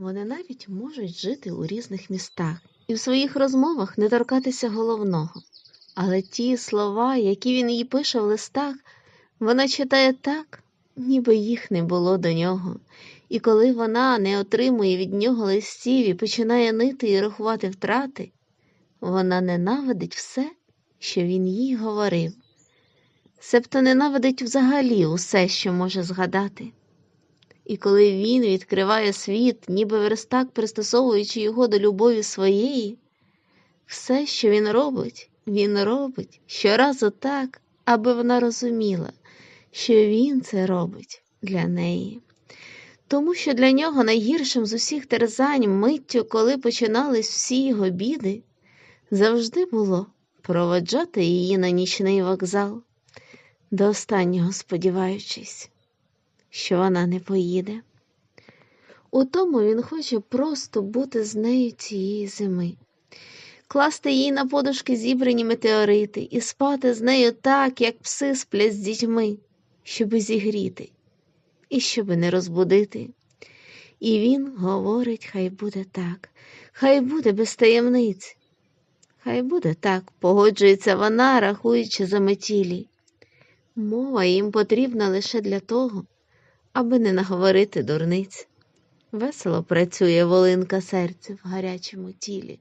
Вони навіть можуть жити у різних містах і в своїх розмовах не торкатися головного. Але ті слова, які він їй пише в листах, вона читає так, ніби їх не було до нього. І коли вона не отримує від нього листів і починає нити і рахувати втрати, вона ненавидить все, що він їй говорив. Себто ненавидить взагалі усе, що може згадати. І коли він відкриває світ, ніби верстак, пристосовуючи його до любові своєї, все, що він робить, він робить щоразу так, аби вона розуміла, що він це робить для неї. Тому що для нього найгіршим з усіх терзань миттю, коли починались всі його біди, завжди було проводжати її на нічний вокзал, до останнього сподіваючись, що вона не поїде. У тому він хоче просто бути з нею цієї зими, класти їй на подушки зібрані метеорити і спати з нею так, як пси сплять з дітьми, щоби зігріти і щоби не розбудити. І він говорить, хай буде так, хай буде без таємниць. Хай буде так, погоджується вона, рахуючи за метілі. Мова їм потрібна лише для того, аби не наговорити дурниць. Весело працює волинка серця в гарячому тілі.